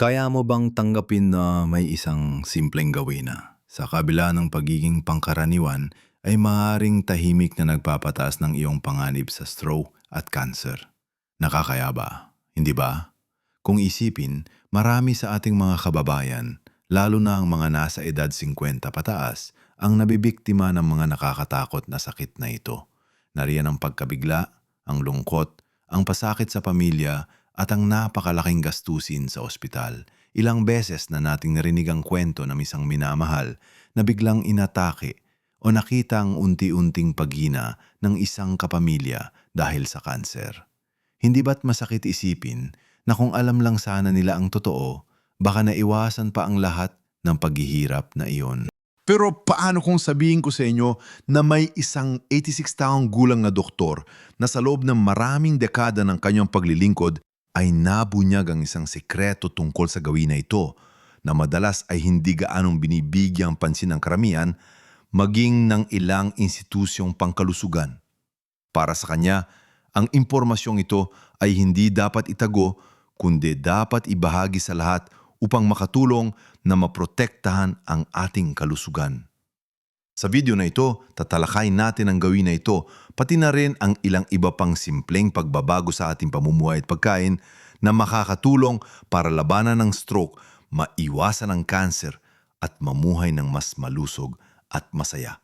Kaya mo bang tanggapin na may isang simpleng gawin na sa kabila ng pagiging pangkaraniwan ay maaaring tahimik na nagpapataas ng iyong panganib sa stroke at cancer? Nakakaya ba? Hindi ba? Kung isipin, marami sa ating mga kababayan, lalo na ang mga nasa edad 50 pataas, ang nabibiktima ng mga nakakatakot na sakit na ito. Nariyan ang pagkabigla, ang lungkot, ang pasakit sa pamilya at ang napakalaking gastusin sa ospital. Ilang beses na nating narinig ang kwento ng isang minamahal na biglang inatake o nakita ang unti-unting paghina ng isang kapamilya dahil sa kanser. Hindi ba't masakit isipin na kung alam lang sana nila ang totoo, baka naiwasan pa ang lahat ng paghihirap na iyon. Pero paano kung sabihin ko sa inyo na may isang 86 taong gulang na doktor na sa loob ng maraming dekada ng kanyang paglilingkod ay nabunyag ang isang sekreto tungkol sa gawin na ito na madalas ay hindi gaanong binibigyang pansin ng karamihan maging ng ilang institusyong pangkalusugan. Para sa kanya, ang impormasyong ito ay hindi dapat itago kundi dapat ibahagi sa lahat upang makatulong na maprotektahan ang ating kalusugan. Sa video na ito, tatalakayin natin ang gawin na ito, pati na rin ang ilang iba pang simpleng pagbabago sa ating pamumuhay at pagkain na makakatulong para labanan ng stroke, maiwasan ang cancer at mamuhay ng mas malusog at masaya.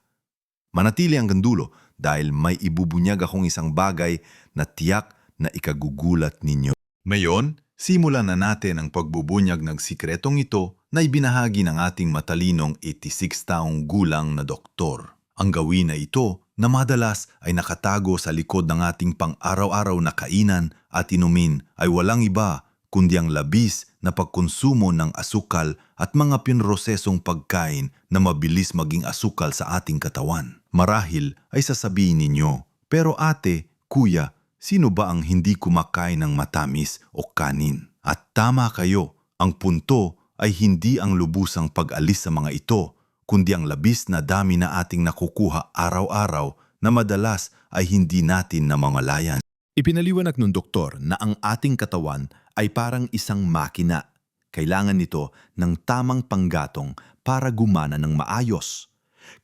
Manatili hanggang dulo dahil may ibubunyag akong isang bagay na tiyak na ikagugulat ninyo. Ngayon, simulan na natin ang pagbubunyag ng sikretong ito na ibinahagi ng ating matalinong 86 taong gulang na doktor. Ang gawin na ito na madalas ay nakatago sa likod ng ating pang-araw-araw na kainan at inumin ay walang iba kundi ang labis na pagkonsumo ng asukal at mga pinrosesong pagkain na mabilis maging asukal sa ating katawan. Marahil ay sasabihin ninyo, pero ate, kuya, sino ba ang hindi kumakain ng matamis o kanin? At tama kayo, ang punto ay hindi ang lubusang pag-alis sa mga ito, kundi ang labis na dami na ating nakukuha araw-araw na madalas ay hindi natin namamalayan. Ipinaliwanag ng doktor na ang ating katawan ay parang isang makina. Kailangan nito ng tamang panggatong para gumana ng maayos.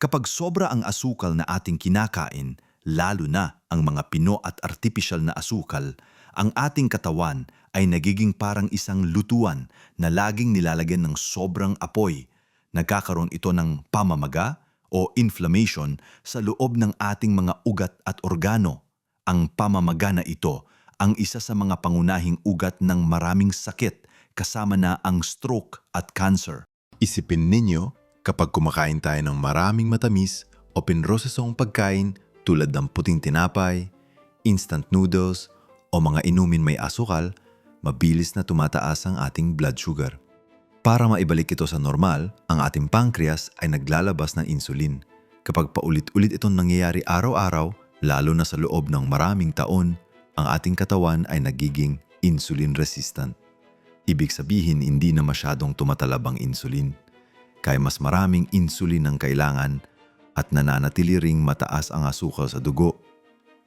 Kapag sobra ang asukal na ating kinakain, lalo na ang mga pino at artificial na asukal, ang ating katawan ay nagiging parang isang lutuan na laging nilalagyan ng sobrang apoy. Nagkakaroon ito ng pamamaga o inflammation sa loob ng ating mga ugat at organo. Ang pamamaga na ito ang isa sa mga pangunahing ugat ng maraming sakit kasama na ang stroke at cancer. Isipin ninyo, kapag kumakain tayo ng maraming matamis o pinrosesong pagkain tulad ng puting tinapay, instant noodles o mga inumin may asukal, mabilis na tumataas ang ating blood sugar. Para maibalik ito sa normal, ang ating pancreas ay naglalabas ng insulin. Kapag paulit-ulit itong nangyayari araw-araw, lalo na sa loob ng maraming taon, ang ating katawan ay nagiging insulin resistant. Ibig sabihin hindi na masyadong tumatalab ang insulin. Kaya mas maraming insulin ang kailangan at nananatili ring mataas ang asukal sa dugo.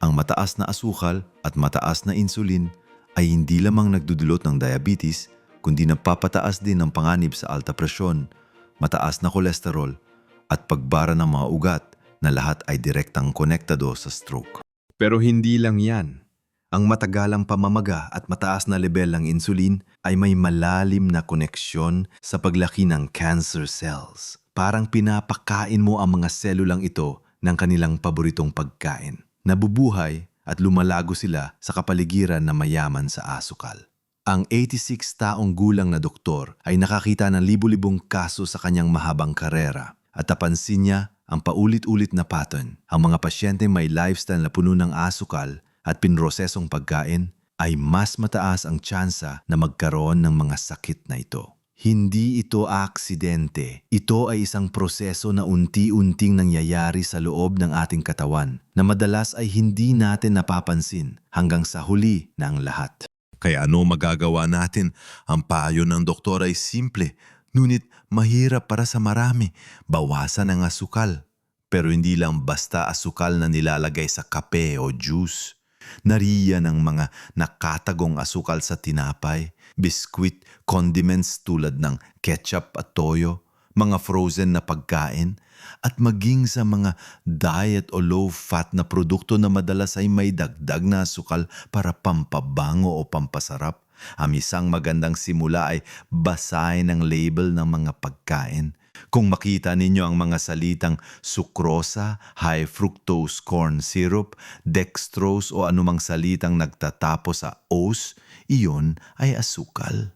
Ang mataas na asukal at mataas na insulin ay hindi lamang nagdudulot ng diabetes kundi napapataas din ng panganib sa alta presyon, mataas na kolesterol at pagbara ng mga ugat na lahat ay direktang konektado sa stroke. Pero hindi lang yan. Ang matagalang pamamaga at mataas na level ng insulin ay may malalim na koneksyon sa paglaki ng cancer cells. Parang pinapakain mo ang mga selulang ito ng kanilang paboritong pagkain. Nabubuhay at lumalago sila sa kapaligiran na mayaman sa asukal. Ang 86 taong gulang na doktor ay nakakita ng libu-libong kaso sa kanyang mahabang karera at napansin niya ang paulit-ulit na pattern. Ang mga pasyente may lifestyle na puno ng asukal at pinrosesong pagkain ay mas mataas ang tsansa na magkaroon ng mga sakit na ito. Hindi ito aksidente. Ito ay isang proseso na unti-unting nangyayari sa loob ng ating katawan na madalas ay hindi natin napapansin hanggang sa huli ang lahat. Kaya ano magagawa natin? Ang payo ng doktor ay simple, ngunit mahirap para sa marami. Bawasan ang asukal. Pero hindi lang basta asukal na nilalagay sa kape o juice. Nariyan ang mga nakatagong asukal sa tinapay, biskwit, condiments tulad ng ketchup at toyo, mga frozen na pagkain, at maging sa mga diet o low-fat na produkto na madalas ay may dagdag na asukal para pampabango o pampasarap. Ang isang magandang simula ay basahin ang label ng mga pagkain. Kung makita ninyo ang mga salitang sukrosa, high fructose corn syrup, dextrose o anumang salitang nagtatapos sa os, iyon ay asukal.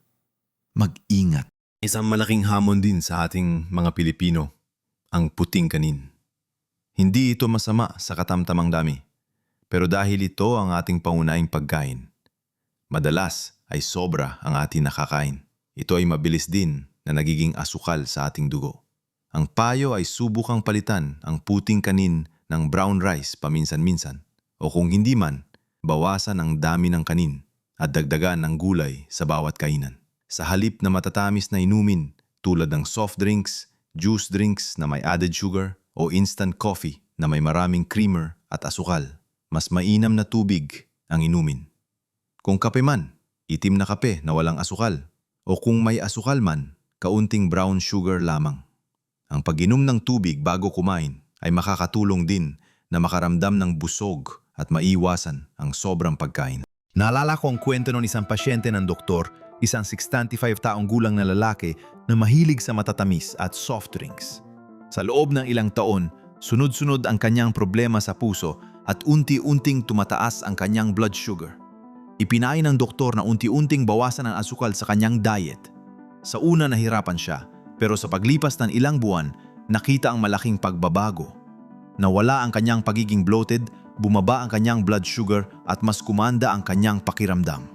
Mag-ingat. Isang malaking hamon din sa ating mga Pilipino, ang puting kanin. Hindi ito masama sa katamtamang dami, pero dahil ito ang ating pangunahing pagkain, madalas ay sobra ang ating nakakain. Ito ay mabilis din na nagiging asukal sa ating dugo. Ang payo ay subukang palitan ang puting kanin ng brown rice paminsan-minsan o kung hindi man, bawasan ang dami ng kanin at dagdagan ng gulay sa bawat kainan. Sa halip na matatamis na inumin tulad ng soft drinks, juice drinks na may added sugar o instant coffee na may maraming creamer at asukal, mas mainam na tubig ang inumin. Kung kape man, itim na kape na walang asukal o kung may asukal man, kaunting brown sugar lamang. Ang pag-inom ng tubig bago kumain ay makakatulong din na makaramdam ng busog at maiwasan ang sobrang pagkain. Naalala ko ang kwento ng isang pasyente ng doktor, isang 65 taong gulang na lalaki na mahilig sa matatamis at soft drinks. Sa loob ng ilang taon, sunod-sunod ang kanyang problema sa puso at unti-unting tumataas ang kanyang blood sugar. Ipinain ng doktor na unti-unting bawasan ang asukal sa kanyang diet. Sa una nahirapan siya, pero sa paglipas ng ilang buwan, nakita ang malaking pagbabago. Nawala ang kanyang pagiging bloated, bumaba ang kanyang blood sugar at mas kumanda ang kanyang pakiramdam.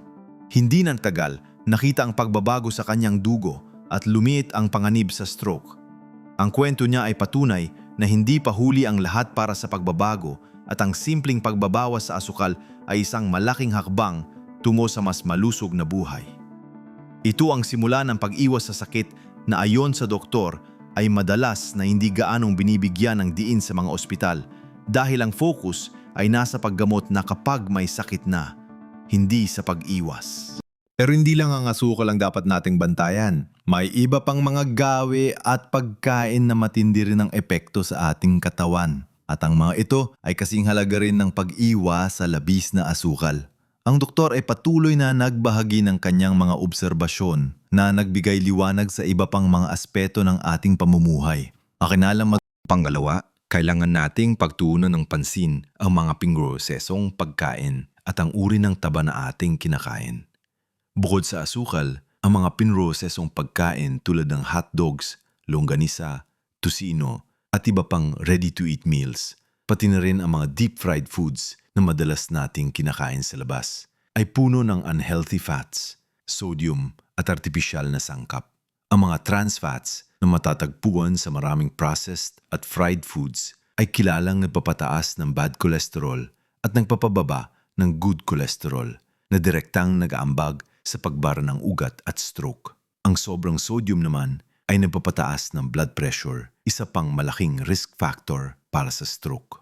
Hindi nang tagal, nakita ang pagbabago sa kanyang dugo at lumiit ang panganib sa stroke. Ang kwento niya ay patunay na hindi pa huli ang lahat para sa pagbabago at ang simpleng pagbabawas sa asukal ay isang malaking hakbang tungo sa mas malusog na buhay. Ito ang simula ng pag-iwas sa sakit na ayon sa doktor ay madalas na hindi gaanong binibigyan ng diin sa mga ospital dahil ang focus ay nasa paggamot na kapag may sakit na, hindi sa pag-iwas. Pero hindi lang ang asukal ang dapat nating bantayan. May iba pang mga gawi at pagkain na matindi rin ang epekto sa ating katawan. At ang mga ito ay kasing halaga rin ng pag-iwas sa labis na asukal. Ang doktor ay patuloy na nagbahagi ng kanyang mga obserbasyon na nagbigay liwanag sa iba pang mga aspeto ng ating pamumuhay. Akinalang mag- Pangalawa, kailangan nating pagtuunan ng pansin ang mga pingrosesong pagkain at ang uri ng taba na ating kinakain. Bukod sa asukal, ang mga pinrosesong pagkain tulad ng hotdogs, longganisa, tusino, at iba pang ready-to-eat meals, pati na rin ang mga deep-fried foods na madalas nating kinakain sa labas, ay puno ng unhealthy fats, sodium at artipisyal na sangkap. Ang mga trans fats na matatagpuan sa maraming processed at fried foods ay kilalang nagpapataas ng bad cholesterol at nagpapababa ng good cholesterol na direktang nag-aambag sa pagbara ng ugat at stroke. Ang sobrang sodium naman ay nagpapataas ng blood pressure, isa pang malaking risk factor para sa stroke.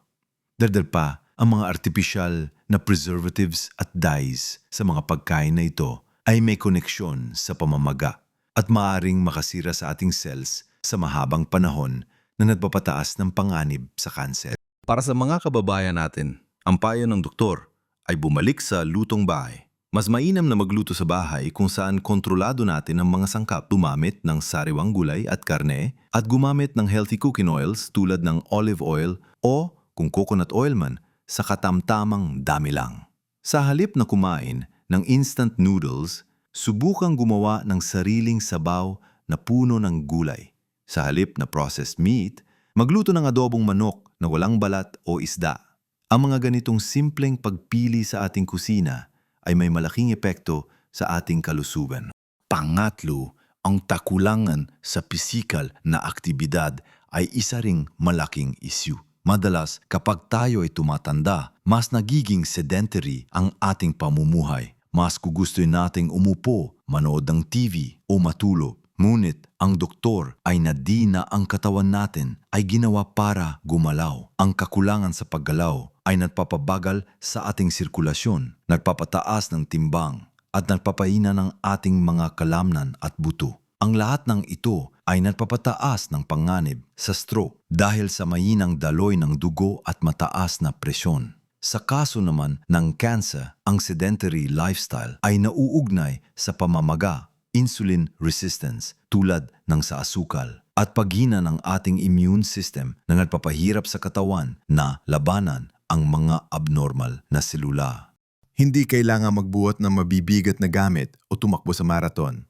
Dardar pa ang mga artificial na preservatives at dyes sa mga pagkain na ito ay may koneksyon sa pamamaga at maaring makasira sa ating cells sa mahabang panahon na nagpapataas ng panganib sa kanser. Para sa mga kababayan natin, ang payo ng doktor ay bumalik sa lutong bahay. Mas mainam na magluto sa bahay kung saan kontrolado natin ang mga sangkap gumamit ng sariwang gulay at karne at gumamit ng healthy cooking oils tulad ng olive oil o kung coconut oil man sa katamtamang dami lang. Sa halip na kumain ng instant noodles, subukang gumawa ng sariling sabaw na puno ng gulay. Sa halip na processed meat, magluto ng adobong manok na walang balat o isda. Ang mga ganitong simpleng pagpili sa ating kusina ay may malaking epekto sa ating kalusugan. Pangatlo, ang takulangan sa pisikal na aktibidad ay isa ring malaking issue. Madalas, kapag tayo ay tumatanda, mas nagiging sedentary ang ating pamumuhay. Mas gugustuhin nating umupo, manood ng TV o matulog. Ngunit ang doktor ay nadi na ang katawan natin ay ginawa para gumalaw. Ang kakulangan sa paggalaw ay nagpapabagal sa ating sirkulasyon, nagpapataas ng timbang, at nagpapahina ng ating mga kalamnan at buto. Ang lahat ng ito ay nagpapataas ng panganib sa stroke dahil sa mainang daloy ng dugo at mataas na presyon. Sa kaso naman ng cancer, ang sedentary lifestyle ay nauugnay sa pamamaga, insulin resistance tulad ng sa asukal at paghina ng ating immune system na nagpapahirap sa katawan na labanan ang mga abnormal na selula. Hindi kailangan magbuhat ng mabibigat na gamit o tumakbo sa marathon.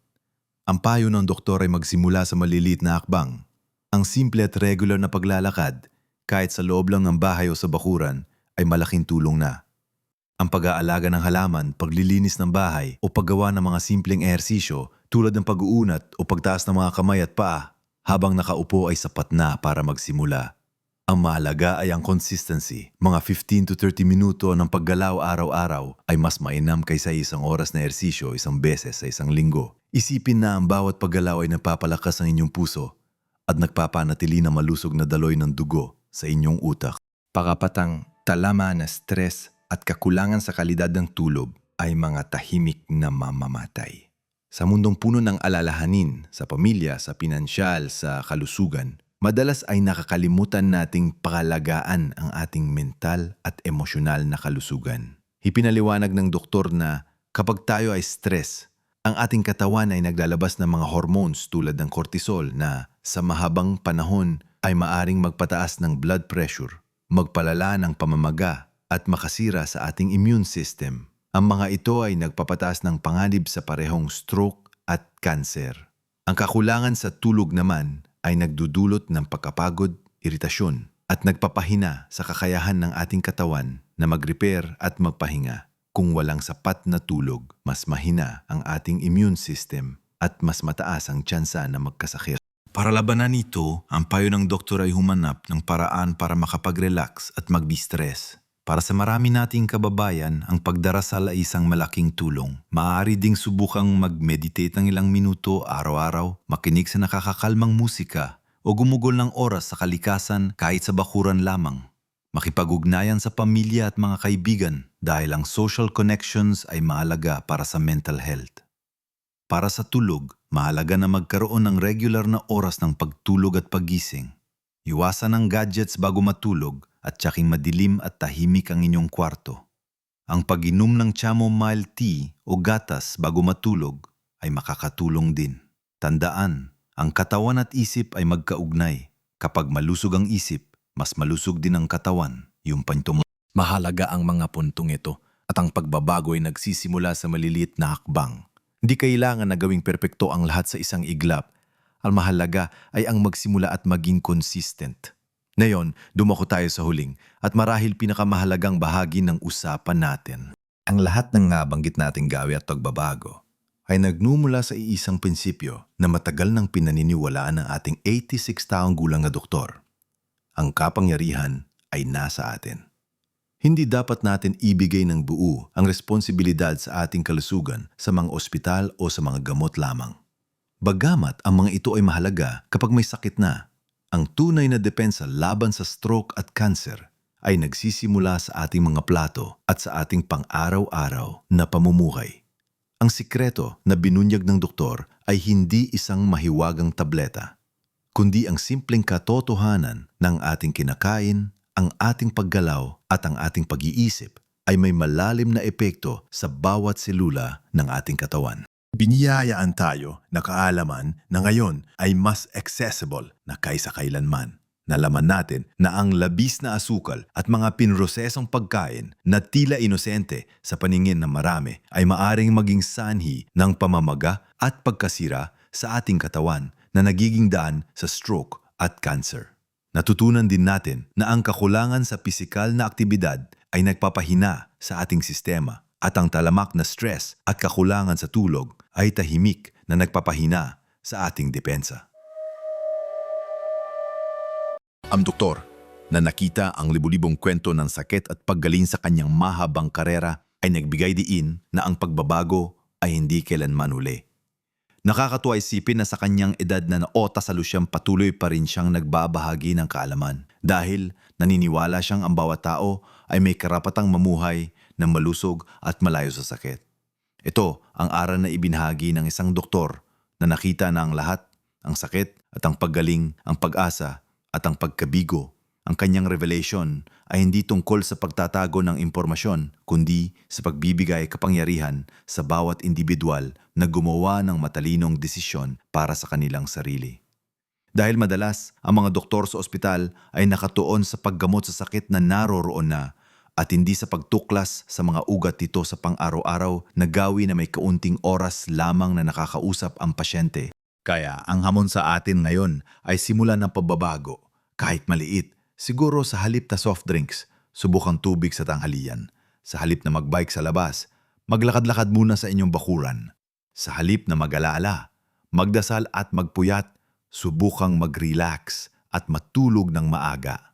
Ang payo ng doktor ay magsimula sa maliliit na akbang. Ang simple at regular na paglalakad, kahit sa loob lang ng bahay o sa bakuran, ay malaking tulong na. Ang pag-aalaga ng halaman, paglilinis ng bahay o paggawa ng mga simpleng ehersisyo tulad ng pag-uunat o pagtaas ng mga kamay at paa habang nakaupo ay sapat na para magsimula. Ang mahalaga ay ang consistency. Mga 15 to 30 minuto ng paggalaw araw-araw ay mas mainam kaysa isang oras na ehersisyo isang beses sa isang linggo. Isipin na ang bawat paggalaw ay napapalakas ang inyong puso at nagpapanatili na malusog na daloy ng dugo sa inyong utak. Pakapatang talama na stress at kakulangan sa kalidad ng tulog ay mga tahimik na mamamatay. Sa mundong puno ng alalahanin, sa pamilya, sa pinansyal, sa kalusugan, madalas ay nakakalimutan nating pakalagaan ang ating mental at emosyonal na kalusugan. Ipinaliwanag ng doktor na kapag tayo ay stress, ang ating katawan ay naglalabas ng mga hormones tulad ng cortisol na sa mahabang panahon ay maaring magpataas ng blood pressure, magpalala ng pamamaga at makasira sa ating immune system. Ang mga ito ay nagpapataas ng panganib sa parehong stroke at cancer. Ang kakulangan sa tulog naman ay nagdudulot ng pagkapagod, iritasyon at nagpapahina sa kakayahan ng ating katawan na mag-repair at magpahinga. Kung walang sapat na tulog, mas mahina ang ating immune system at mas mataas ang tsansa na magkasakit. Para labanan ito, ang payo ng doktor ay humanap ng paraan para makapag-relax at mag-distress. Para sa marami nating kababayan, ang pagdarasal ay isang malaking tulong. Maaari ding subukang mag-meditate ng ilang minuto araw-araw, makinig sa nakakakalmang musika, o gumugol ng oras sa kalikasan kahit sa bakuran lamang. Makipag-ugnayan sa pamilya at mga kaibigan dahil ang social connections ay mahalaga para sa mental health. Para sa tulog, mahalaga na magkaroon ng regular na oras ng pagtulog at paggising. Iwasan ang gadgets bago matulog at tsaking madilim at tahimik ang inyong kwarto. Ang pag-inom ng chamomile tea o gatas bago matulog ay makakatulong din. Tandaan, ang katawan at isip ay magkaugnay. Kapag malusog ang isip, mas malusog din ang katawan, yung pantum. Mahalaga ang mga puntong ito at ang pagbabago ay nagsisimula sa maliliit na hakbang. Hindi kailangan na gawing perpekto ang lahat sa isang iglap. Ang mahalaga ay ang magsimula at maging consistent. Ngayon, dumako tayo sa huling at marahil pinakamahalagang bahagi ng usapan natin. Ang lahat ng nabanggit nating gawi at pagbabago ay nagmumula sa iisang prinsipyo na matagal nang pinaniniwalaan ng ating 86 taong gulang na doktor. Ang kapangyarihan ay nasa atin. Hindi dapat natin ibigay ng buo ang responsibilidad sa ating kalusugan sa mga ospital o sa mga gamot lamang. Bagamat ang mga ito ay mahalaga kapag may sakit na, ang tunay na depensa laban sa stroke at cancer ay nagsisimula sa ating mga plato at sa ating pang-araw-araw na pamumuhay. Ang sikreto na binunyag ng doktor ay hindi isang mahiwagang tableta, kundi ang simpleng katotohanan ng ating kinakain, ang ating paggalaw at ang ating pag-iisip ay may malalim na epekto sa bawat selula ng ating katawan. Biniyayaan tayo na kaalaman na ngayon ay mas accessible na kaysa kailanman. Nalaman natin na ang labis na asukal at mga pinrosesong pagkain na tila inosente sa paningin ng marami ay maaring maging sanhi ng pamamaga at pagkasira sa ating katawan na nagiging daan sa stroke at cancer. Natutunan din natin na ang kakulangan sa pisikal na aktibidad ay nagpapahina sa ating sistema at ang talamak na stress at kakulangan sa tulog ay tahimik na nagpapahina sa ating depensa. Ang doktor na nakita ang libu-libong kwento ng sakit at paggaling sa kanyang mahabang karera ay nagbigay diin na ang pagbabago ay hindi kailanman uli. Nakakatuwa isipin na sa kanyang edad na naota sa lusyang patuloy pa rin siyang nagbabahagi ng kaalaman dahil naniniwala siyang ang bawat tao ay may karapatang mamuhay na malusog at malayo sa sakit. Ito ang aral na ibinahagi ng isang doktor na nakita na ang lahat, ang sakit at ang paggaling, ang pag-asa at ang pagkabigo. Ang kanyang revelation ay hindi tungkol sa pagtatago ng impormasyon, kundi sa pagbibigay kapangyarihan sa bawat individual na gumawa ng matalinong desisyon para sa kanilang sarili. Dahil madalas, ang mga doktor sa ospital ay nakatuon sa paggamot sa sakit na naroroon na at hindi sa pagtuklas sa mga ugat nito sa pang-araw-araw na gawi na may kaunting oras lamang na nakakausap ang pasyente. Kaya ang hamon sa atin ngayon ay simulan ng pagbabago, kahit maliit. Siguro sa halip na soft drinks, subukang tubig sa tanghalian. Sa halip na magbike sa labas, maglakad-lakad muna sa inyong bakuran. Sa halip na mag-alaala, magdasal at magpuyat, subukang mag-relax at matulog ng maaga.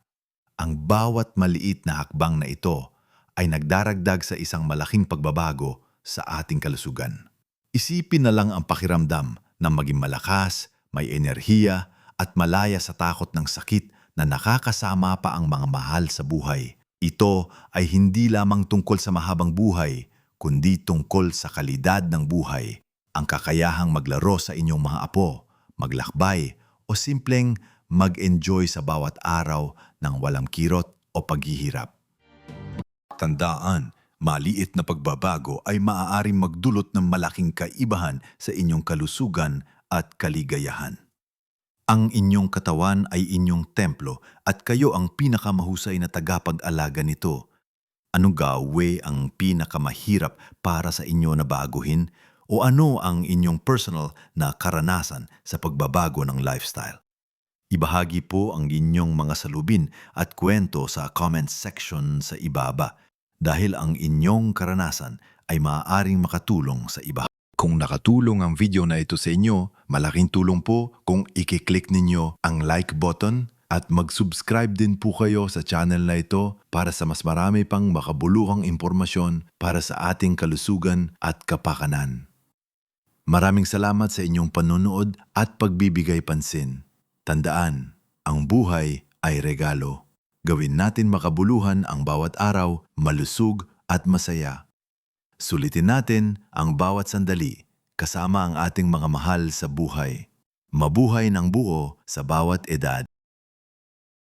Ang bawat maliit na hakbang na ito ay nagdaragdag sa isang malaking pagbabago sa ating kalusugan. Isipin na lang ang pakiramdam na maging malakas, may enerhiya at malaya sa takot ng sakit na nakakasama pa ang mga mahal sa buhay. Ito ay hindi lamang tungkol sa mahabang buhay, kundi tungkol sa kalidad ng buhay. Ang kakayahang maglaro sa inyong mga apo, maglakbay o simpleng mag-enjoy sa bawat araw ng walang kirot o paghihirap. Tandaan, maliit na pagbabago ay maaaring magdulot ng malaking kaibahan sa inyong kalusugan at kaligayahan. Ang inyong katawan ay inyong templo at kayo ang pinakamahusay na tagapag-alaga nito. Anong gawe ang pinakamahirap para sa inyo na baguhin o ano ang inyong personal na karanasan sa pagbabago ng lifestyle? Ibahagi po ang inyong mga salubin at kwento sa comment section sa ibaba dahil ang inyong karanasan ay maaaring makatulong sa iba. Kung nakatulong ang video na ito sa inyo, malaking tulong po kung i-click ninyo ang like button at mag-subscribe din po kayo sa channel na ito para sa mas marami pang makabuluhang impormasyon para sa ating kalusugan at kapakanan. Maraming salamat sa inyong panonood at pagbibigay pansin. Tandaan, ang buhay ay regalo. Gawin natin makabuluhan ang bawat araw, malusog at masaya. Sulitin natin ang bawat sandali kasama ang ating mga mahal sa buhay. Mabuhay ng buo sa bawat edad.